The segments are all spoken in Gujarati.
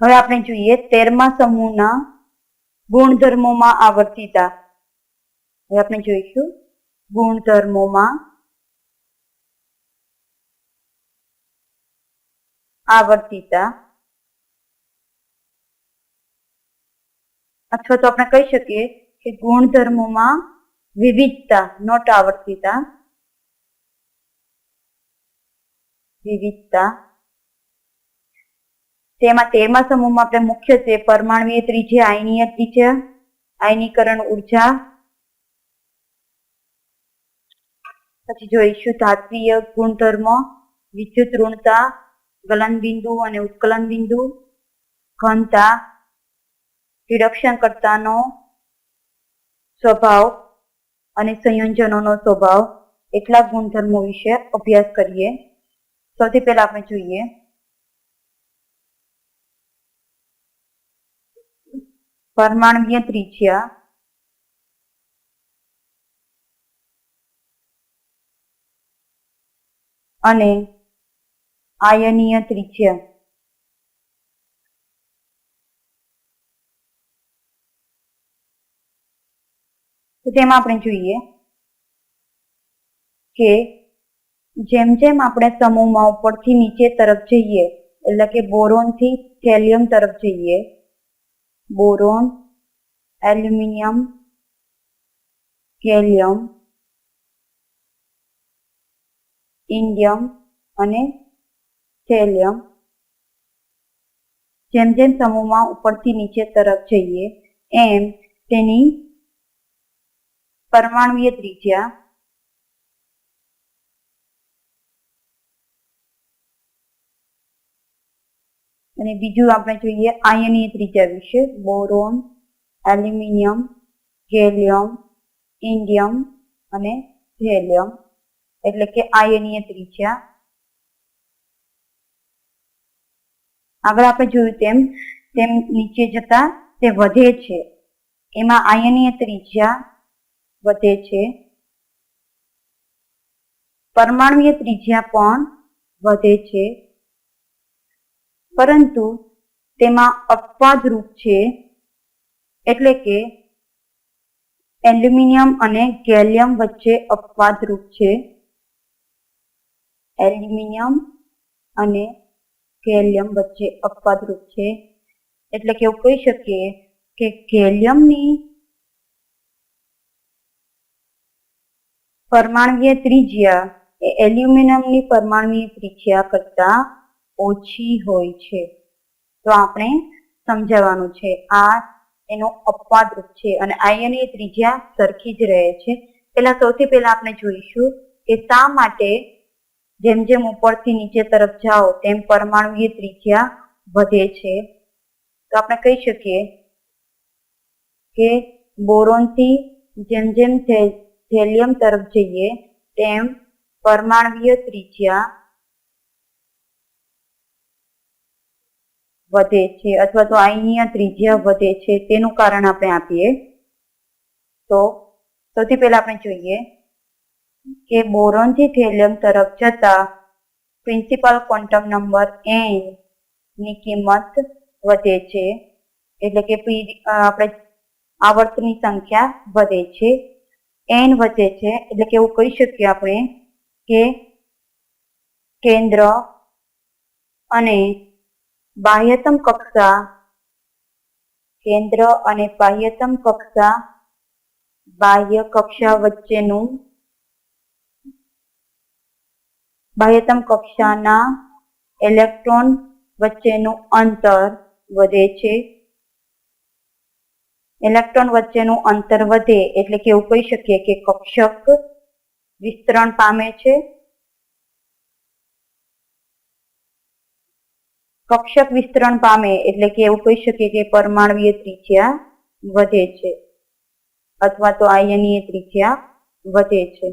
હવે આપણે જોઈએ તેરમા સમૂહના ગુણધર્મોમાં આવર્તિતા. હવે આપણે જોઈશું ગુણધર્મોમાં આવર્તિતા. અથવા તો આપણે કહી શકીએ કે ગુણધર્મોમાં વિવિધતા, નોટ આવર્તિતા. વિવિધતા. તેમાં તેરમા સમૂહમાં આપણે મુખ્યત્વે પરમાણવીય ત્રીજે આયનીય ત્રિજ્યા, આયનીકરણ ઊર્જા. પછી જોઈશું ધાત્વીય ગુણધર્મ, વિદ્યુત ઋણતા ગલન બિંદુ અને ઉત્કલન બિંદુ ઘનતા રિડક્શન કરતાનો સ્વભાવ અને સંયોજનોનો સ્વભાવ. એટલા ગુણધર્મો વિશે અભ્યાસ કરીએ. સૌથી પહેલા આપણે જોઈએ પરમાણુય ત્રિજ્યા અને આયનીય ત્રિજ્યા તો તેમાં આપણે જોઈએ કે જેમ જેમ આપણે સમૂહમાં ઉપરથી નીચે તરફ જઈએ, એટલે કે બોરોનથી થેલિયમ તરફ જઈએ બોરોન એલ્યુમિનિયમ ગેલિયમ ઇન્ડિયમ અને થેલિયમ જેમ જેમ સમૂહમાં ઉપરથી નીચે તરફ જઈએ, એમ તેની પરમાણુય ત્રિજ્યા અને બીજું આપણે જોઈએ આયનીય ત્રિજ્યા વિશે. બોરોન, એલ્યુમિનિયમ ગેલિયમ ઇન્ડિયમ અને હેલિયમ એટલે કે આયનીય ત્રિજ્યા. આગળ આપણે જોયું તેમ તેમ નીચે જતા તે વધે છે. એમાં આયનીય ત્રિજ્યા વધે છે. પરમાણુય ત્રિજ્યા પણ વધે છે. પરંતુ તેમાં અપવાદરૂપ છે એટલે કે એલ્યુમિનિયમ અને ગેલિયમ વચ્ચે અપવાદરૂપ છે. એલ્યુમિનિયમ અને ગેલિયમ વચ્ચે અપવાદરૂપ છે એટલે કે એવું કહી શકીએ કે ગેલિયમની પરમાણવીય ત્રિજ્યા એ એલ્યુમિનિયમની પરમાણવીય ત્રિજ્યા કરતા ઓછી હોય છે. તો આપણે સમજાવવાનું છે. આ એનો અપવાદરૂપ છે અને આયનીય ત્રિજ્યા સરખી જ રહે છે. પહેલા સૌથી પહેલા આપણે જોઈશું કે શા માટે જેમ જેમ ઉપરથી નીચે તરફ જાઓ તેમ પરમાણુય ત્રિજ્યા વધે છે. તો આપણે કહી શકીએ કે બોરોનથી જેમ જેમ થેલિયમ તરફ જઈએ તેમ પરમાણુય ત્રિજ્યા વધે છે અથવા તો આયનીય ત્રિજ્યા વધે છે તેનું કારણ આપણે આપીએ. તો સૌથી પહેલા આપણે જોઈએ કે બોરોનથી થેલિયમ તરફ જતા પ્રિન્સિપલ ક્વોન્ટમ નંબર એનની કિંમત વધે છે. એટલે કે આપણે આવર્તની સંખ્યા વધે છે. એન વધે છે. એટલે કે એવું કહી શકીએ આપણે કે કેન્દ્ર અને બાહ્યતમ કક્ષા, કેન્દ્ર અને બાહ્યતમ કક્ષા બાહ્ય કક્ષા વચ્ચેનું બાહ્યતમ કક્ષાના ઇલેક્ટ્રોન વચ્ચેનું અંતર વધે છે. ઇલેક્ટ્રોન વચ્ચેનું અંતર વધે એટલે કે એવું કહી શકીએ કે કક્ષક વિસ્તરણ પામે છે. કક્ષક વિસ્તરણ પામે એટલે કે એવું કહી શકીએ કે પરમાણવીય ત્રિજ્યા વધે છે. અથવા તો આયનીય ત્રિજ્યા વધે છે.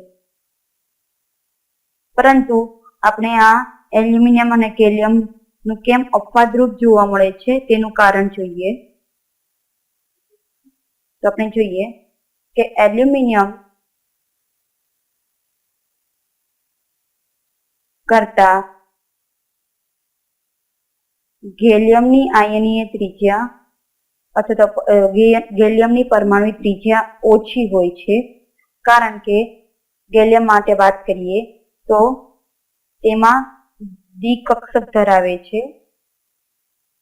પરંતુ આપણે આ એલ્યુમિનિયમ અને કેલિયમનું કેમ અપવાદરૂપ જોવા મળે છે તેનું કારણ જોઈએ. તો આપણે જોઈએ કે એલ્યુમિનિયમ કરતા ગેલિયમની આયનીય ત્રિજ્યા અથવા તો ગેલિયમની પરમાણુ ત્રિજ્યા ઓછી હોય છે. કારણ કે ગેલિયમ માટે વાત કરીએ તો તેમાં દ્વિકક્ષક ધરાવે છે.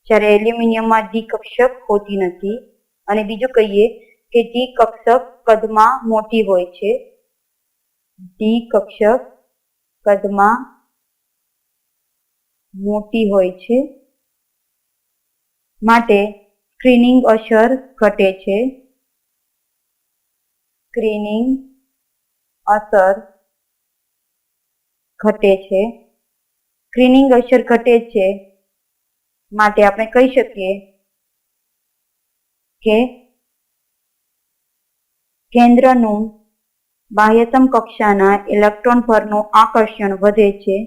જ્યારે એલ્યુમિનિયમમાં દ્વિકક્ષક હોતી નથી. અને બીજું કહીએ કે દ્વિકક્ષક કદમાં મોટી હોય છે. દ્વિકક્ષક કદમાં મોટી હોય છે. માટે સ્ક્રીનિંગ અસર ઘટે છે. સ્ક્રીનિંગ અસર ઘટે છે. સ્ક્રીનિંગ અસર ઘટે છે માટે આપણે કહી શકીએ કે કેન્દ્રનું બાહ્યતમ કક્ષાના ઇલેક્ટ્રોન પરનું આકર્ષણ વધે છે.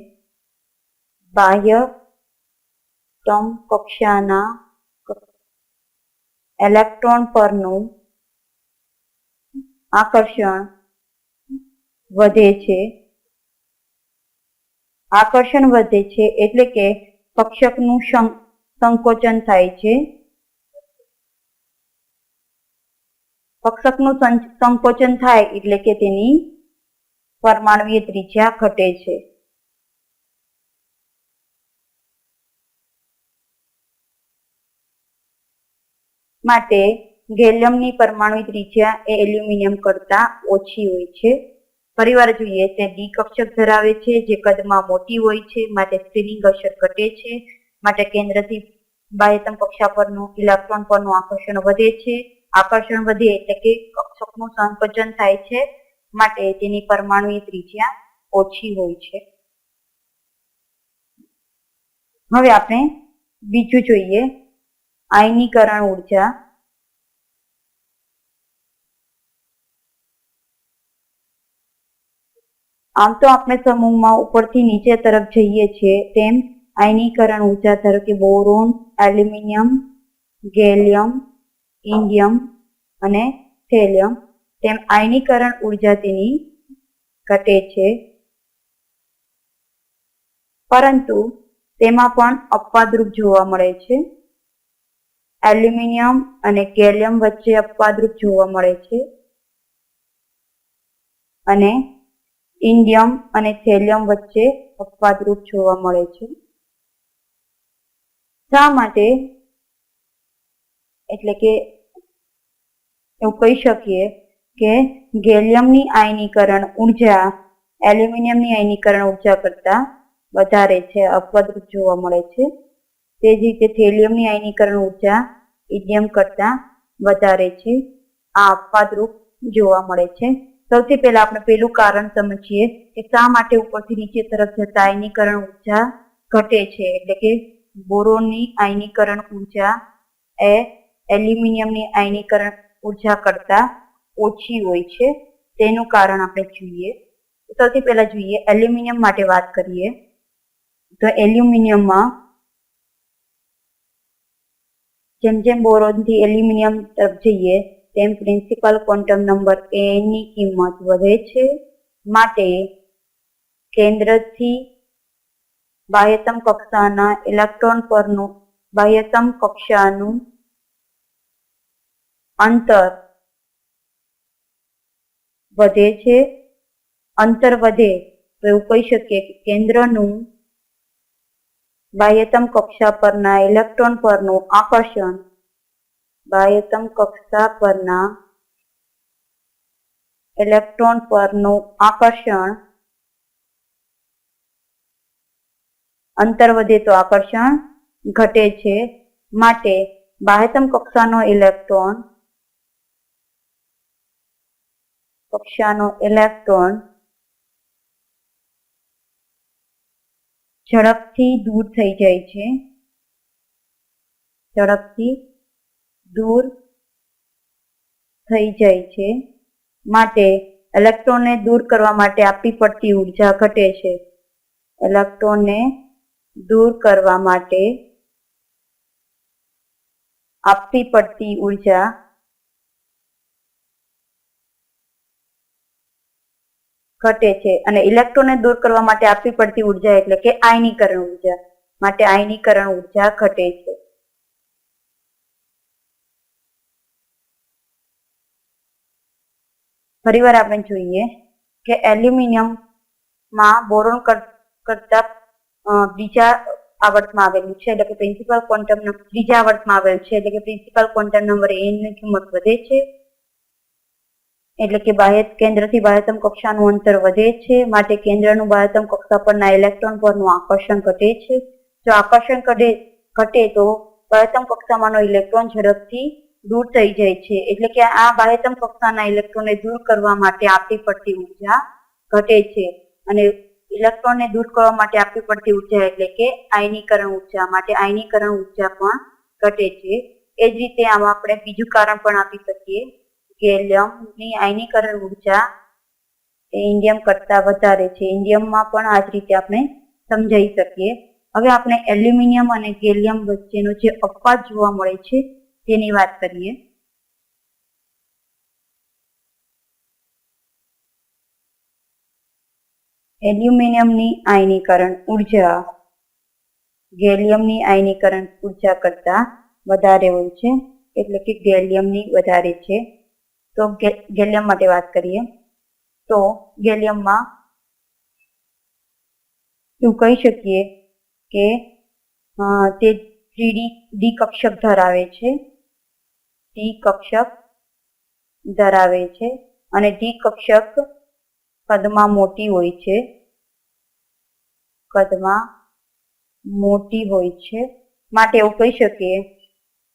બાહ્યતમ કક્ષાના ઇલેક્ટ્રોન પરનું આકર્ષણ વધે છે. આકર્ષણ વધે છે એટલે કે કક્ષકનું સંકોચન થાય છે. કક્ષકનું સંકોચન થાય એટલે કે તેની પરમાણવીય ત્રિજ્યા ઘટે છે. માટે ગેલિયમની પરમાણુ ત્રિજ્યા એ એલ્યુમિનિયમ કરતા ઓછી હોય છે. ફરીવાર જોઈએ તે દ્વિકક્ષક ધરાવે છે, જે કદમાં મોટી હોય છે, માટે સ્ક્રીનિંગ અસર ઘટે છે, માટે કેન્દ્રથી બાહ્યતમ કક્ષા પરનું, ઇલેક્ટ્રોન પરનું આકર્ષણ વધે છે. આકર્ષણ વધે એટલે કે કક્ષકનું સંકોચન થાય છે, માટે તેની પરમાણુ ત્રિજ્યા ઓછી હોય છે. હવે આપણે બીજું જોઈએ. આયનીકરણ ઊર્જા. આમ તો આપણે સમૂહમાં ઉપરથી નીચે તરફ જઈએ છીએ તેમ આયનીકરણ ઊર્જા ધારો કે બોરોન, એલ્યુમિનિયમ, ગેલિયમ ઇન્ડિયમ અને થેલિયમ તેમ આયનીકરણ ઊર્જા તેની ઘટે છે. પરંતુ તેમાં પણ અપવાદરૂપ જોવા મળે છે. એલ્યુમિનિયમ અને ગેલિયમ વચ્ચે અપવાદરૂપ જોવા મળે છે. અને ઇન્ડિયમ અને થેલિયમ વચ્ચે અપવાદરૂપ જોવા મળે છે. શા માટે? એટલે કે એવું કહી શકીએ કે ગેલિયમની આયનીકરણ ઊર્જા એલ્યુમિનિયમની આયનીકરણ ઊર્જા કરતા વધારે છે, અપવાદરૂપ જોવા મળે છે. તે જ રીતે થેલિયમની આયનીકરણ ઊર્જા ઇડિયમ કરતા વધારે છે. આ અપવાદરૂપ જોવા મળે છે. સૌથી પહેલા આપણે પેલું કારણ સમજીએ કે શા માટે ઉપરથી નીચે તરફ જતા આયનીકરણ ઊર્જા ઘટે છે, એટલે કે બોરોનની આયનીકરણ ઊર્જા એ એલ્યુમિનિયમની આયનીકરણ ઊર્જા કરતા ઓછી હોય છે. તેનું કારણ આપણે જોઈએ. સૌથી પહેલા જોઈએ એલ્યુમિનિયમ માટે વાત કરીએ તો એલ્યુમિનિયમમાં જેમ જેમ બોરોનથી એલ્યુમિનિયમ તરફ જઈએ, તેમ પ્રિન્સિપલ ક્વોન્ટમ નંબર એ ની કિંમત વધે છે. માટે કેન્દ્રથી બાહ્યતમ કક્ષાના ઇલેક્ટ્રોન પરનું બાહ્યતમ કક્ષાનું અંતર વધે છે. અંતર વધે એવું કહી શકીએ કે કેન્દ્રનું બાહ્યતમ કક્ષા પરના ઇલેક્ટ્રોન પરનું આકર્ષણ. બાહ્યતમ કક્ષા પરના ઇલેક્ટ્રોન પરનું આકર્ષણ. અંતર વધે તો આકર્ષણ ઘટે છે. માટે બાહ્યતમ કક્ષાનો ઇલેક્ટ્રોન કક્ષાનો ઇલેક્ટ્રોન ઝડપથી દૂર થઈ જાય છે. ઝડપથી દૂર થઈ જાય છે. માટે ઇલેક્ટ્રોનને દૂર કરવા માટે આપવી પડતી ઊર્જા ઘટે છે. ઇલેક્ટ્રોનને દૂર કરવા માટે આપવી પડતી ઊર્જા ઘટે છે અને ઇલેક્ટ્રોનને દૂર કરવા માટે આપવી પડતી ઊર્જા એટલે કે આયનીકરણ ઊર્જા. માટે આયનીકરણ ઊર્જા ઘટે છે. ફરીવાર આપણે જોઈએ કે એલ્યુમિનિયમમાં બોરોન કરતા બીજા આવર્તમાં આવેલું છે. એટલે કે પ્રિન્સિપલ ક્વોન્ટમ ત્રીજા આવર્તમાં આવેલ છે. એટલે કે પ્રિન્સિપલ ક્વોન્ટમ નંબર એની કિંમત વધે છે. એટલે કે બાહ્ય કેન્દ્રથી બાહ્યતમ કક્ષાનું અંતર વધે છે. માટે કેન્દ્રનું બાહ્યતમ કક્ષા પરના ઇલેક્ટ્રોન પરનું આકર્ષણ ઘટે છે. જો આકર્ષણ ઘટે ઘટે તો બાહ્યતમ કક્ષામાંનો ઇલેક્ટ્રોન ઝડપથી દૂર થઈ જાય છે. એટલે કે આ બાહ્યતમ કક્ષાના ઇલેક્ટ્રોનને દૂર કરવા માટે આપવી પડતી ઊર્જા ઘટે છે. અને ઇલેક્ટ્રોનને દૂર કરવા માટે આપવી પડતી ઊર્જા એટલે કે આયનીકરણ ઊર્જા માટે આયનીકરણ ઊર્જા પણ ઘટે છે. એ જ રીતે આમાં આપણે બીજું કારણ પણ આપી શકીએ. ગેલિયમની આયનીકરણ ઊર્જા એ ઇન્ડિયમ કરતા વધારે છે. ઇન્ડિયમમાં પણ આ જ રીતે આપણે સમજાઈ શકીએ. હવે આપણે એલ્યુમિનિયમ અને ગેલિયમ વચ્ચેનો જે અપવાદ જોવા મળે છે તેની વાત કરીએ. એલ્યુમિનિયમની આયનીકરણ ઊર્જા ગેલિયમની આયનીકરણ ઊર્જા કરતા વધારે હોય છે. એટલે કે ગેલિયમની વધારે છે. તો ગેલિયમ માટે વાત કરીએ. તો ગેલિયમમાં શું કહી શકીએ કે તે થ્રીડી ડી કક્ષક ધરાવે છે. ડી કક્ષક ધરાવે છે અને ડી કક્ષક કદમાં મોટી હોય છે. કદમાં મોટી હોય છે. માટે એવું કહી શકીએ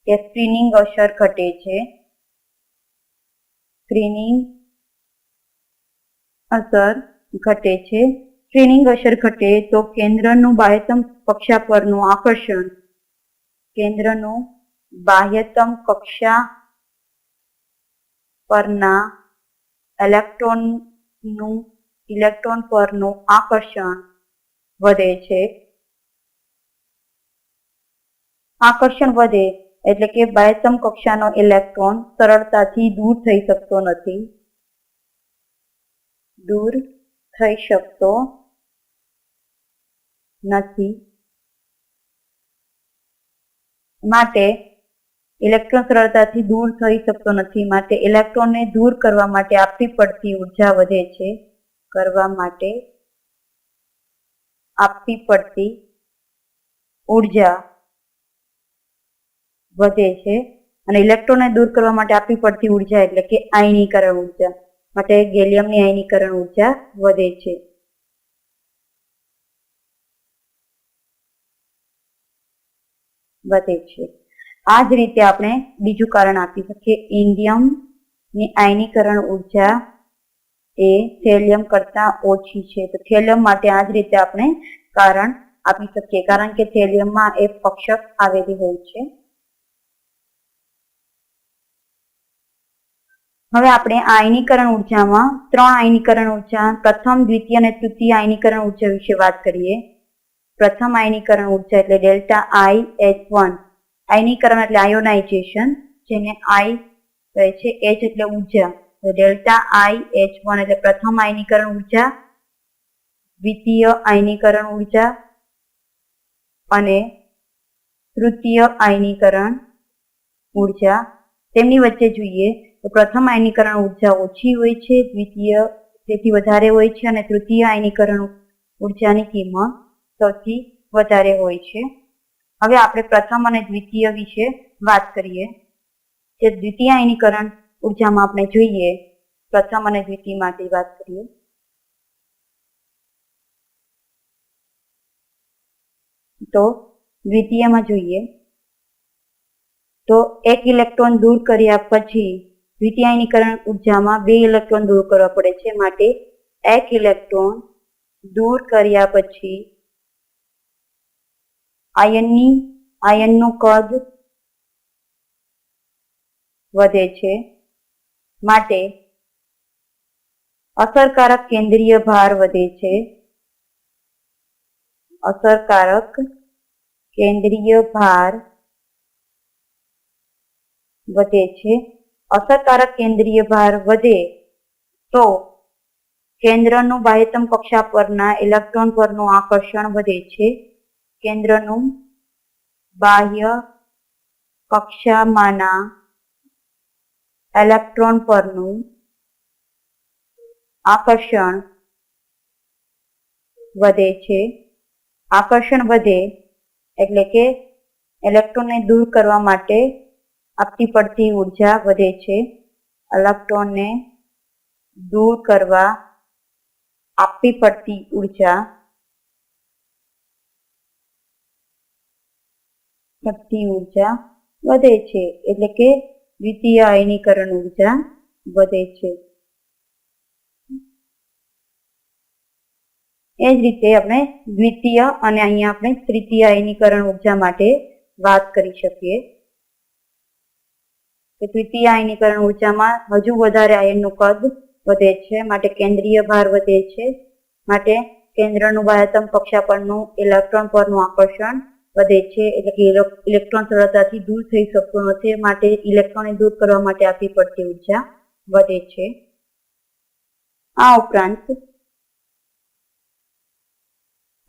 કે સ્ક્રીનિંગ અસર ઘટે છે. સ્ક્રીનિંગ અસર ઘટે છે. સ્ક્રીનિંગ અસર ઘટે તો કેન્દ્રનું બાહ્યતમ કક્ષા પરનું આકર્ષણ, કેન્દ્રનું બાહ્યતમ કક્ષા પરના ઇલેક્ટ્રોનનું, ઇલેક્ટ્રોન પરનું આકર્ષણ વધે છે. આકર્ષણ વધે એટલે કે બાયતમ કક્ષાનો ઇલેક્ટ્રોન સરળતાથી દૂર થઈ શકતો નથી. દૂર થઈ શકતો નથી. માટે ઇલેક્ટ્રોન સરળતાથી દૂર થઈ શકતો નથી. માટે ઇલેક્ટ્રોનને દૂર કરવા માટે આપવી પડતી ઊર્જા વધે છે. કરવા માટે આપવી પડતી ઊર્જા વધે છે અને ઇલેક્ટ્રોનને દૂર કરવા માટે આપવી પડતી ઊર્જા એટલે કે આયનીકરણ ઊર્જા માટે ગેલિયમની આયનીકરણ ઊર્જા વધે છે. વધે છે. આ જ રીતે આપણે બીજું કારણ આપી શકીએ. ઇન્ડિયમની આયનીકરણ ઊર્જા એ થેલિયમ કરતા ઓછી છે. તો થેલિયમ માટે આ જ રીતે આપણે કારણ આપી શકીએ. કારણ કે થેલિયમમાં એ પક્ષક આવેલી હોય છે. હવે આપણે આયનીકરણ ઉર્જામાં ત્રણ આયનીકરણ ઊર્જા, પ્રથમ, દ્વિતીય અને તૃતીય આયનીકરણ ઊર્જા વિશે વાત કરીએ. પ્રથમ આયનીકરણ ઊર્જા એટલે ડેલ્ટા આઈ એચ વન. આયનીકરણ એટલે આયોનાઇઝેશન, જેને આઈ કહે છે એચ એટલે ઊર્જા. ડેલ્ટા આઈ એચ વન એટલે પ્રથમ આયનીકરણ ઊર્જા, દ્વિતીય આયનીકરણ ઊર્જા અને તૃતીય આયનીકરણ ઊર્જા. તેમની વચ્ચે જોઈએ તો પ્રથમ આયનીકરણ ઊર્જા ઓછી હોય છે, દ્વિતીય તેથી વધારે હોય છે અને તૃતીય આયનીકરણ ઉર્જાની કિંમત સૌથી વધારે હોય છે. હવે આપણે પ્રથમ અને દ્વિતીય વિશે વાત કરીએ. જે દ્વિતીય આયનીકરણ ઉર્જામાં આપણે જોઈએ, પ્રથમ અને દ્વિતીય માટે વાત કરીએ. તો દ્વિતીયમાં જોઈએ. તો એક ઇલેક્ટ્રોન દૂર કર્યા પછી દ્વિતીય ઉર્જામાં બે ઇલેક્ટ્રોન દૂર કરવા પડે છે. માટે એક ઇલેક્ટ્રોન દૂર કર્યા પછી આયનની, આયનનું કદ વધે છે. માટે અસરકારક કેન્દ્રીય ભાર વધે છે. અસરકારક કેન્દ્રીય ભાર વધે છે. અસરકારક કેન્દ્રીય ભાર વધે તો કેન્દ્રનું બાહ્યતમ કક્ષા પરના ઇલેક્ટ્રોન પરનું આકર્ષણ વધે છે. કેન્દ્રનું બાહ્ય કક્ષામાંના ઇલેક્ટ્રોન પરનું આકર્ષણ વધે છે. આકર્ષણ વધે એટલે કે ઇલેક્ટ્રોનને દૂર કરવા માટે આપતી પડતી ઊર્જા વધે છે. ઇલેક્ટ્રોનને દૂર કરવા આપવી પડતી ઊર્જા પડતી ઊર્જા વધે છે. એટલે કે દ્વિતીય આયનીકરણ ઊર્જા વધે છે. એ જ રીતે આપણે દ્વિતીય અને અહીંયા આપણે તૃતીય આયનીકરણ ઊર્જા માટે વાત કરી શકીએ. કે તૃતીય આયનીકરણ ઉર્જામાં હજુ વધારે આયનનું કદ વધે છે, માટે કેન્દ્રીય ભાર વધે છે, માટે કેન્દ્રનું બાહ્યતમ કક્ષા પરનું ઇલેક્ટ્રોન પરનું આકર્ષણ વધે છે, એટલે કે ઇલેક્ટ્રોન સરળતાથી દૂર થઈ શકતો નથી, માટે ઇલેક્ટ્રોનને દૂર કરવા માટે આપવી પડતી ઊર્જા વધે છે. આ ઉપરાંત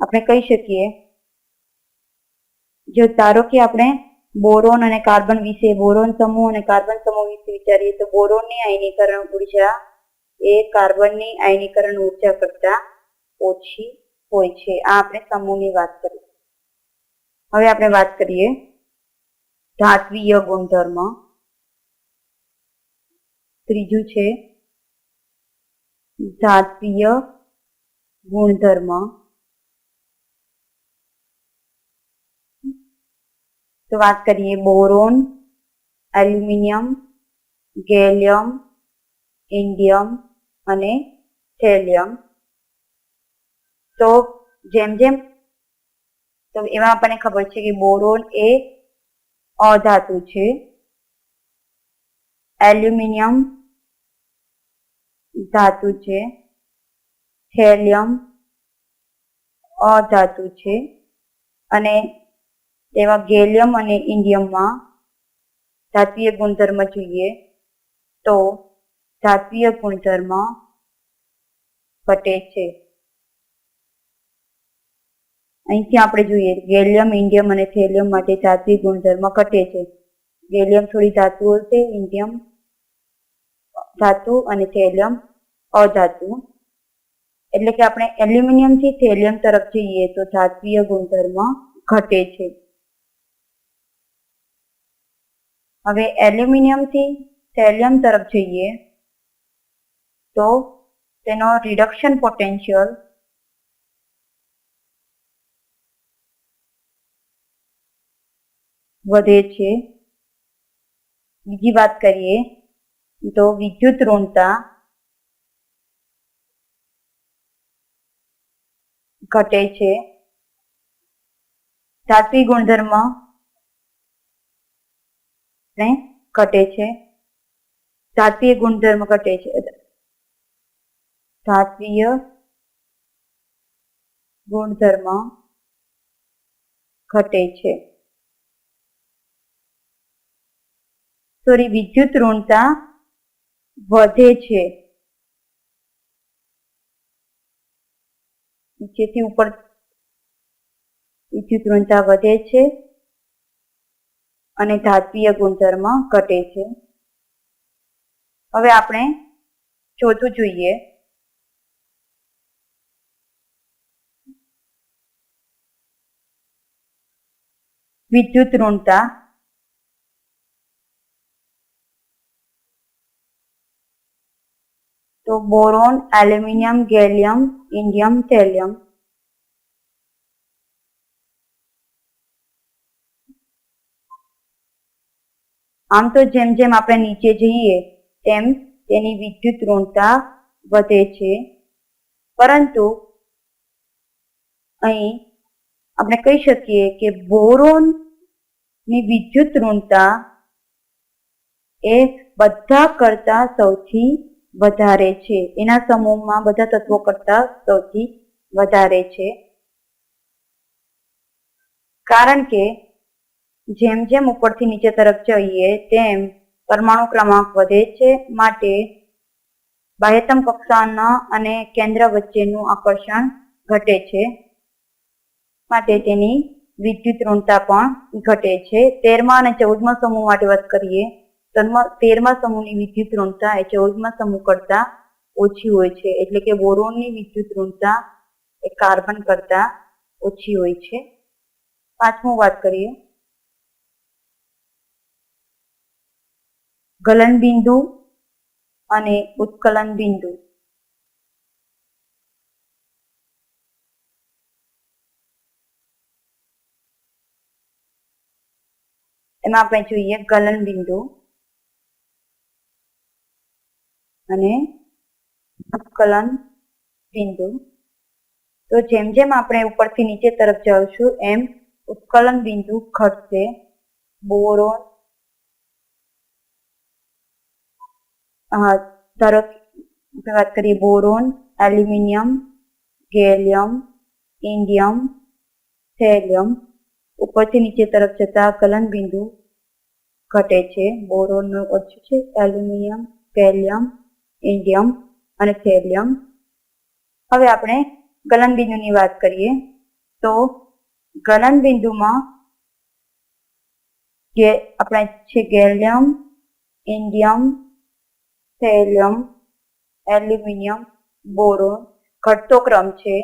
આપણે કહી શકીએ, જો ધારો કે આપણે બોરોન અને કાર્બન વિશે બોરોન સમૂહ અને કાર્બન સમૂહ વિશે વિચારીએ તો બોરોનની આયનીકરણ ઊર્જા એ કાર્બનની આયનીકરણ ઊર્જા કરતા ઓછી હોય છે. આ આપણે સમૂહની વાત કરી. હવે આપણે વાત કરીએ ધાત્વીય ગુણધર્મ. ત્રીજું છે ધાત્વીય ગુણધર્મ. તો વાત કરીએ બોરોન, એલ્યુમિનિયમ, ગેલિયમ, ઇન્ડિયમ અને થેલિયમ. તો જેમ જેમ તો એમાં આપણને ખબર છે કે બોરોન એ અધાતુ છે. એલ્યુમિનિયમ ધાતુ છે. થેલિયમ અધાતુ છે. અને તેમાં ગેલિયમ અને ઇન્ડિયમમાં ધાત્વીય ગુણધર્મ જોઈએ તો ધાત્વીય ગુણધર્મ ઘટે છે. અહીંથી આપણે જોઈએ, ગેલિયમ, ઇન્ડિયમ અને થેલિયમ માટે ધાત્વિક ગુણધર્મ ઘટે છે. ગેલિયમ થોડી ધાતુઓ છે ઇન્ડિયમ ધાતુ અને થેલિયમ અધાતુ. એટલે કે આપણે એલ્યુમિનિયમથી થેલિયમ તરફ જઈએ તો ધાત્વીય ગુણધર્મ ઘટે છે. હવે એલ્યુમિનિયમથી થેલિયમ તરફ જઈએ, તો તેનો રિડક્શન પોટેન્શિયલ વધે છે. બીજી વાત કરીએ, તો વિદ્યુત ઋણતા ઘટે છે. ધાત્વી ગુણધર્મ ને ઘટે છે. ધાત્વીય ગુણધર્મ ઘટે છે. ધાત્વીય ગુણધર્મ ઘટે છે. સોરી વિદ્યુત ઋણતા વધે છે. નીચેથી ઉપર વિદ્યુત ઋણતા વધે છે. અને ધાત્વીય ગુણધર્મ ઘટે છે. હવે આપણે ચોથું જોઈએ. વિદ્યુત ઋણતા. તો boron, aluminium, gallium indium thallium. આમ તો જેમ જેમ આપણે નીચે જઈએ, તેમ તેની વિદ્યુત ઋણતા વધે છે. પરંતુ અહીં આપણે કહી શકીએ કે બોરોનની વિદ્યુત ઋણતા એ બધા કરતા સૌથી વધારે છે. એના સમૂહમાં બધા તત્વો કરતા સૌથી વધારે છે. કારણ કે જેમ જેમ ઉપરથી નીચે તરફ જઈએ, તેમ પરમાણુ ક્રમાંક વધે છે. માટે બાહ્યતમ કક્ષાના અને કેન્દ્ર વચ્ચેનું આકર્ષણ ઘટે છે. માટે તેની વિદ્યુત ઋણતા પણ ઘટે છે. તેરમા અને ચૌદમા સમૂહ માટે વાત કરીએ તેરમા સમૂહની વિદ્યુત ઋણતા એ ચૌદમા સમૂહ કરતા ઓછી હોય છે. એટલે કે બોરોનની વિદ્યુત ઋણતા એ કાર્બન કરતા ઓછી હોય છે. પાંચમું વાત કરીએ. ગલન બિંદુ અને ઉત્કલન બિંદુ એમાં આપણે જોઈએ ગલન બિંદુ અને ઉત્કલન બિંદુ તો જેમ જેમ આપણે ઉપરથી નીચે તરફ જઈશું, એમ ઉત્કલન બિંદુ ઘટશે. બોરોન ધારો વાત કરીએ boron, aluminium, gallium indium thallium. ઉપરથી નીચે તરફ જતા કલન બિંદુ ઘટે છે. બોરોનનું ઓછું છે. એલ્યુમિનિયમ, ગેલિયમ ઇન્ડિયમ અને થેલિયમ. હવે આપણે ગલનબિંદુની વાત કરીએ. તો ગલનબિંદુમાં જે આપણે છે gallium indium thallium, aluminium, boron, ઘટતો ક્રમ છે.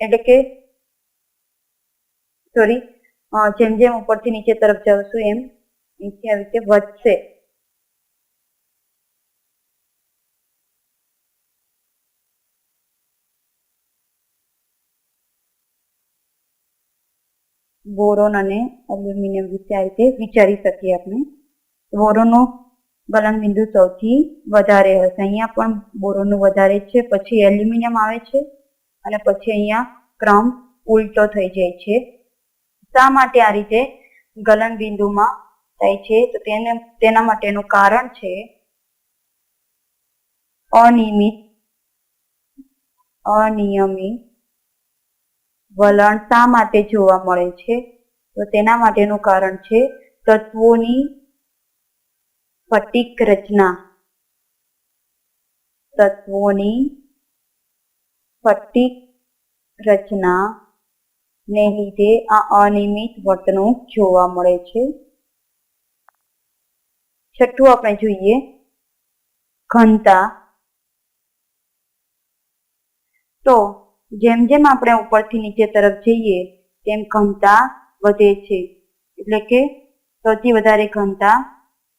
એટલે કે સોરી જેમ જેમ ઉપરથી નીચે તરફ જશું એમ, નીચે આવી રીતે વધશે. બોરોન અને એલ્યુમિનિયમ વિશે આ રીતે વિચારી શકીએ આપણે. બોરોનો ગલન બિંદુ સૌથી વધારે હશે. અહીંયા પણ બોરોનું વધારે છે, પછી એલ્યુમિનિયમ આવે છે અને પછી અહીંયા ક્રમ ઉલટો થઈ જાય છે. શા માટે આ રીતે ગલન બિંદુમાં થાય છે? તો તેને, તેના માટેનું કારણ છે અનિયમિત અનિયમિત વલણ શા માટે જોવા મળે છે? તો તેના માટેનું કારણ છે તત્વોની સ્ફટિક રચના. તત્વોની સ્ફટિક રચના ને લીધે આ અનિયમિત વર્તણૂક જોવા મળે છે. છઠ્ઠું આપણે જોઈએ ઘનતા. તો જેમ જેમ આપણે ઉપરથી નીચે તરફ જઈએ, તેમ ઘનતા વધે છે. એટલે કે સૌથી વધારે ઘનતા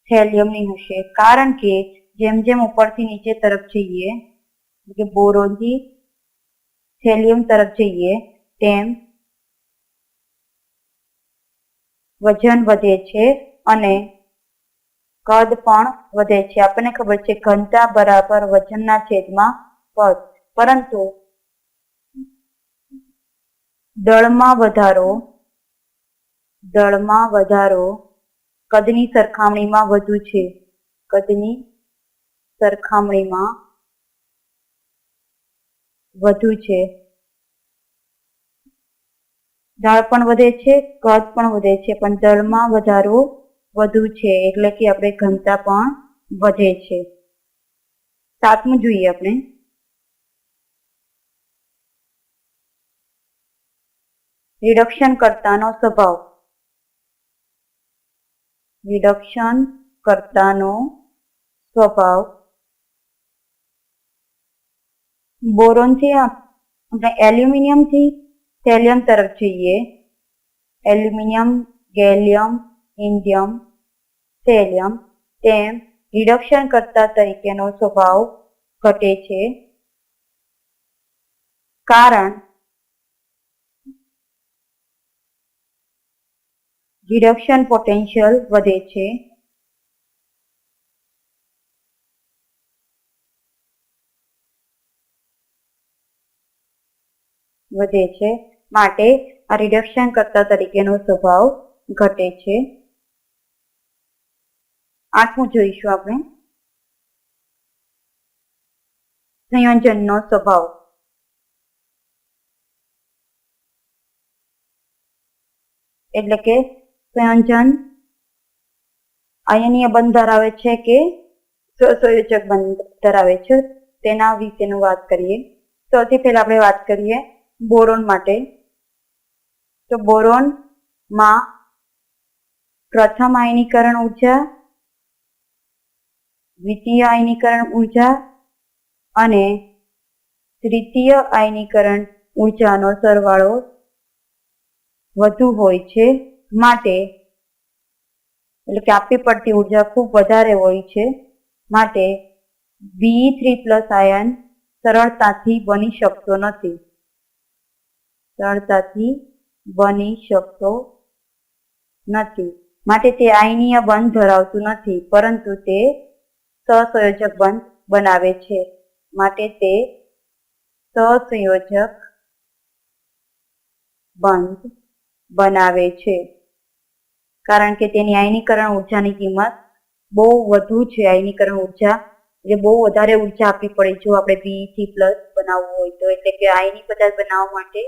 થેલિયમની હશે. કારણ કે જેમ જેમ ઉપરથી નીચે તરફ જઈએ કે બોરોનથી થેલિયમ તરફ જઈએ, તેમ વજન વધે છે અને કદ પણ વધે છે. આપણને ખબર છે, ઘનતા બરાબર વજનના છેદમાં પદ પરંતુ દળમાં વધારો દળમાં વધારો કદની સરખામણીમાં વધુ છે. કદની સરખામણીમાં વધુ છે. દાળ પણ વધે છે, કદ પણ વધે છે, પણ દળમાં વધારો વધુ છે, એટલે કે આપણે ઘનતા પણ વધે છે. સાતમું જોઈએ આપણે. રિડક્શન કરતાનો સ્વભાવ. રિડક્શન કરતાનો સ્વભાવ. બોરોનથી આપણે એલ્યુમિનિયમથી સેલિયમ તરફ જઈએ. એલ્યુમિનિયમ ગેલિયમ ઇન્ડિયમ સેલિયમ તેમ રિડક્શન કરતા તરીકેનો સ્વભાવ ઘટે છે. કારણ રિડક્શન પોટેન્શિયલ વધે છે. વધે છે. માટે આ રિડક્શન કરતા તરીકેનો સ્વભાવ ઘટે છે. આઠમું જોઈશું આપણે. સંયોજનનો સ્વભાવ. એટલે કે સંયોજન આયનીય બંધ ધરાવે છે કે સ્વસંયોજક બંધ ધરાવે છે. તેના વિશેનું વાત કરીએ. સૌથી પહેલા આપણે વાત કરીએ બોરોન માટે. તો બોરોનમાં પ્રથમ આયનીકરણ ઊર્જા, દ્વિતીય આયનીકરણ ઊર્જા અને તૃતીય આયનીકરણ ઉર્જાનો સરવાળો વધુ હોય છે. માટે, એટલે કે આપવી પડતી ઊર્જા ખૂબ વધારે હોય છે, માટે બી થ્રી પ્લસ આયન સરળતાથી બની શકતો નથી. સરળતાથી બની શકતો નથી. માટે તે આયનીય બંધ ધરાવતું નથી, પરંતુ તે સહસંયોજક બંધ બનાવે છે. માટે તે સહસંયોજક બંધ બનાવે છે. કારણ કે તેની આયનીકરણ ઉર્જાની કિંમત બહુ વધુ છે. આયનીકરણ ઊર્જા જે બહુ વધારે ઊર્જા આપવી પડે. જો આપણે બી થી પ્લસ બનાવવું હોય તો એટલે કે આયની પદાર્થ બનાવવા માટે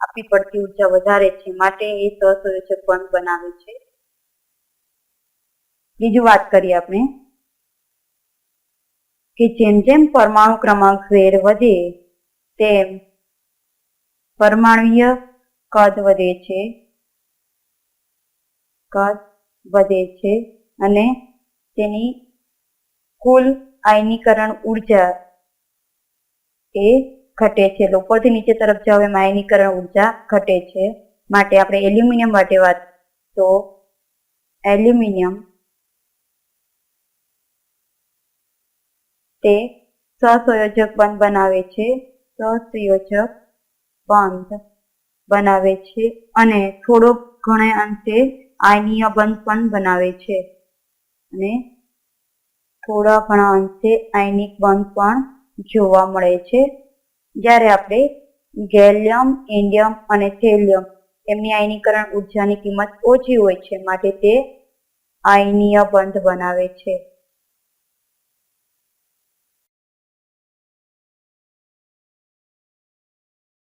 આપવી પડતી ઊર્જા વધારે છે. માટે એ સહસંયોજક બંધ બનાવે છે. બીજું વાત કરીએ આપણે કે જેમ જેમ પરમાણુ ક્રમાંક ઝેડ વધે તેમ પરમાણુય કદ વધે છે. કદ વધે છે અને તેની કુલ આયનીકરણ ઊર્જા એ ઘટે છે. ઉપરથી નીચે તરફ જાવ એમ આયનીકરણ ઊર્જા ઘટે છે. માટે આપણે એલ્યુમિનિયમ માટે વાત તો એલ્યુમિનિયમ તે સહસંયોજક બંધ બનાવે છે. સહસંયોજક બંધ બનાવે છે. અને થોડો ઘણે અંશે આયનીય બંધ પણ બનાવે છે. અને થોડા ઘણા અંશે આયનિક બંધ પણ જોવા મળે છે. જ્યારે આપણે ગેલિયમ ઇન્ડિયમ અને થેલિયમ એમની આયનીકરણ ઉર્જાની કિંમત ઓછી હોય છે, માટે તે આયનીય બંધ બનાવે છે.